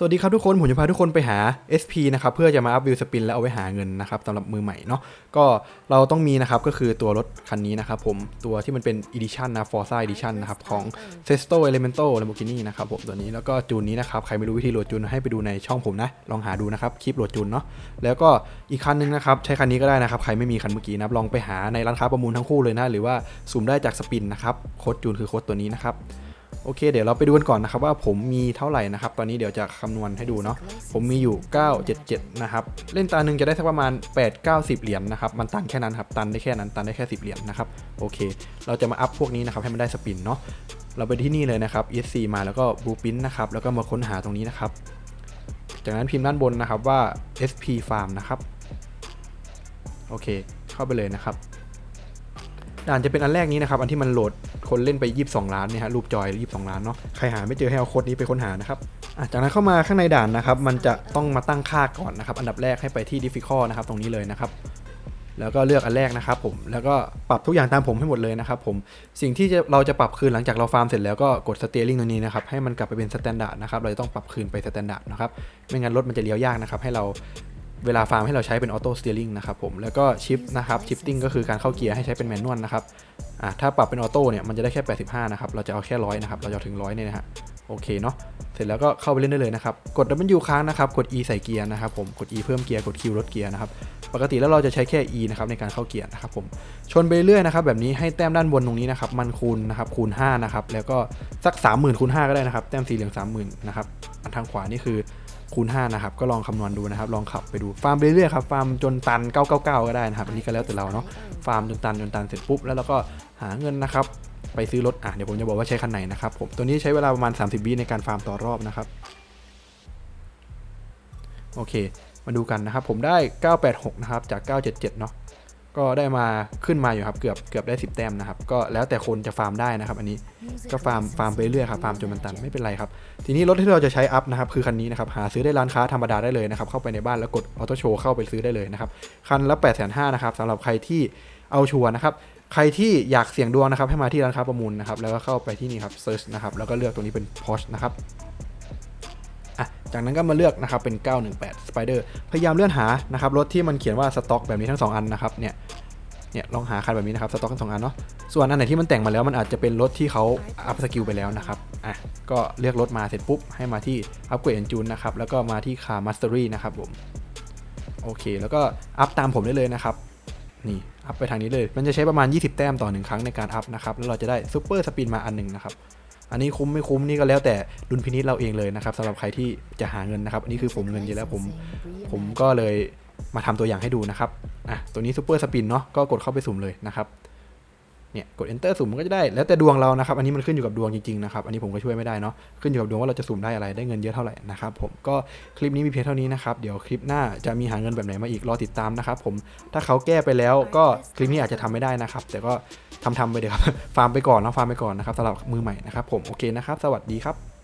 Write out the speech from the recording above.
สวัสดีครับทุกคน ผมจะพาทุกคนไปหา SP นะครับเพื่อจะมาอัพวิวสปินแล้วเอาไว้หาเงินนะครับสำหรับมือใหม่เนาะก็เราต้องมีนะครับก็คือตัวรถคันนี้นะครับผมตัวที่มันเป็น Edition นะ Forza Edition นะครับของ Sesto Elemento Lamborghini นะครับผมตัวนี้แล้วก็จูนนี้นะครับใครไม่รู้วิธีโหลดจูนให้ไปดูในช่องผมนะ ลองหาดูนะครับคลิปโหลดจูนเนาะแล้วก็อีกคันนึงนะครับใช้คันนี้ก็ได้นะครับใครไม่มีคันเมื่อกี้นะลองไปหาในร้านค้าประมูลทั้งคู่เลยนะหรือว่าสุ่มได้จากสปินนะครับโค้ดจูนคือโค้ดตัวนี้นะครับ โอเค เดี๋ยวเราไปดูกันก่อนนะครับว่าผมมีเท่าไหร่นะครับ ตอนนี้เดี๋ยวจะคำนวณให้ดูเนาะ ผมมีอยู่ 977 นะครับ เล่นตาหนึ่งจะได้สักประมาณ 8 9 0 เหรียญนะครับ มันตันแค่นั้นครับ ตันได้แค่นั้น ตันได้แค่ 10 เหรียญนะครับ โอเค เราจะมาอัพพวกนี้นะครับให้มันได้สปินเนาะ เราไปที่นี่เลยนะครับ ESC มาแล้วก็ Blueprint นะครับ แล้วก็มาค้นหาตรงนี้นะครับ จากนั้นพิมพ์ด้านบนนะครับว่า SP Farm นะครับ โอเค เข้าไปเลยนะครับ ด่านจะเป็นอันแรกนี้นะครับอันที่มันโหลดคนเล่นไป 22 ล้านเนี่ยฮะรูปจอย 22 ล้านเนาะใครหาไม่เจอให้เอาโค้ดนี้ไปค้นหานะครับจากนั้นเข้ามาข้างในด่านนะครับมันจะต้องมาตั้งค่าก่อนนะครับอันดับแรกให้ไปที่ difficult นะครับตรงนี้เลยนะครับแล้วก็เลือกอันแรกนะครับผมแล้วก็ปรับทุกอย่างตามผมให้หมดเลยนะครับผมสิ่งที่จะเราจะปรับคืนหลังจากเราฟาร์มเสร็จแล้วก็กดสเต e ร r ิงตรงนี้นะครับให้มันกลับไปเป็นสแตนดาร์ดนะครับเราจะต้องปรับคืนไปสแตนดาร์ดนะครับไม่งั้นรถมันจะเลี้ยวยากนะครับให้เรา เวลาฟาร์มให้เราใช้เป็นออโต้สเต e ร r ิ n งนะครับผมแล้วก็ชิปนะครับชิปติ้งก็คือการเข้าเกียร์ให้ใช้เป็นแมนนวลนะครับอะถ้าปรับเป็นออโต้เนี่ยมันจะได้แค่ 85 นะครับ เราจะเอาแค่ร้อยนะครับ เราจะถึงร้อยเนี่ยนะฮะโอเคเนาะ สร็จแล้วก็เข้าไปเล่นได้เลยนะครับ กด W ค้างนะครับ กด E ใส่เกียร์นะครับผม กด E เพิ่มเกียร์ กด Q ลดเกียร์นะครับ ปกติแล้วเราจะใช้แค่ e นะครับในการเข้าเกียร์นะครับผม ชนไปเรื่อยนะครับแบบนี้ให้แต้มด้านบนตรงนี้นะครับ มันคูณนะครับคูณ5นะครับ แล้วก็สัก 30,000คูณ5ก็ได้นะครับ แต้มสีเหลือง 30,000นะครับ อันทางขวานี่คือคูณ5นะครับ ก็ลองคำนวณดูนะครับ ลองขับไปดู ฟาร์มไปเรื่อยครับ ฟาร์มจนตัน 999 ก็ได้นะครับ อันนี้ก็แล้วแต่เราเนาะ ฟาร์มจนตันจนตันเสร็จปุ๊บ แล้วเราก็หาเงินนะครับ ไปซื้อรถอะเดี๋ยวผมจะบอกว่าใช้คันไหนนะครับผมตัวนี้ใช้เวลาประมาณ 30วิในการฟาร์มต่อรอบนะครับโอเค มาดูกันนะครับ ผมได้ 986 นะครับ จาก 977 เนาะก็ได้มาขึ้นมาอยู่ครับเกือบเกือบได้ 10 แต้มนะครับ ก็แล้วแต่คนจะฟาร์มได้นะครับ อันนี้ก็ฟาร์มฟาร์มไปเรื่อยครับฟาร์มจนมันตันไม่เป็นไรครับ ทีนี้รถที่เราจะใช้อัพนะครับคือคันนี้นะครับหาซื้อได้ร้านค้าธรรมดาได้เลยนะครับ เข้าไปในบ้านแล้วกดออโต้โชว์เข้าไปซื้อได้เลยนะครับ คันละ8 5 0 0 0นะครับสำหรับใครที่เอาชัวร์นะครับ ใครที่อยากเสี่ยงดวงนะครับให้มาที่ร้านค้าประมูลนะครับแล้วก็เข้าไปที่นี่ครับ search นะครับแล้วก็เลือกตรงนี้เป็น Porsche นะครับอะจากนั้นก็มาเลือกนะครับเป็น 918 Spider พยายามเลื่อนหานะครับรถที่มันเขียนว่าสต็อกแบบนี้ทั้ง 2 อันนะครับเนี่ยเนี่ยลองหาคันแบบนี้นะครับสต็อกทั้งสองอันเนาะส่วนอันไหนที่มันแต่งมาแล้วมันอาจจะเป็นรถที่เขาอัพสกิลไปแล้วนะครับอะก็เลือกรถมาเสร็จปุ๊บ ให้มาที่อัปเกรดเอนจูนนะครับแล้วก็มาที่คาร์มาสเตอรี่นะครับผมโอเค แล้วก็อัพตามผมได้เลยนะครับ นี่อัพไปทางนี้เลย มันจะใช้ประมาณ 20 แต้มต่อหนึ่งครั้งในการอัพนะครับ แล้วเราจะได้ซูเปอร์สปินมาอันหนึ่งนะครับ อันนี้คุ้มไม่คุ้มนี่ก็แล้วแต่ดุลพินิจเราเองเลยนะครับสำหรับใครที่จะหาเงินนะครับ อันนี้คือผมเงินเยอะแล้วผม ผมก็เลยมาทำตัวอย่างให้ดูนะครับ อะ ตัวนี้ซูเปอร์สปินเนาะ ก็กดเข้าไปสุ่มเลยนะครับ เนี่ยกด enter สุ่มมันก็จะได้แล้วแต่ดวงเรานะครับ อันนี้มันขึ้นอยู่กับดวงจริงๆนะครับ อันนี้ผมก็ช่วยไม่ได้เนาะ ขึ้นอยู่กับดวงว่าเราจะสุ่มได้อะไร ได้เงินเยอะเท่าไหร่นะครับผม ก็คลิปนี้มีเพียงเท่านี้นะครับ เดี๋ยวคลิปหน้าจะมีหาเงินแบบไหนมาอีกรอติดตามนะครับผม ถ้าเขาแก้ไปแล้วก็คลิปนี้อาจจะทำไม่ได้นะครับ แต่ก็ทำทำไปเดี๋ยวครับ ฟาร์มไปก่อนนะฟาร์มไปก่อนนะครับสำหรับมือใหม่นะครับผม โอเคนะครับ สวัสดีครับ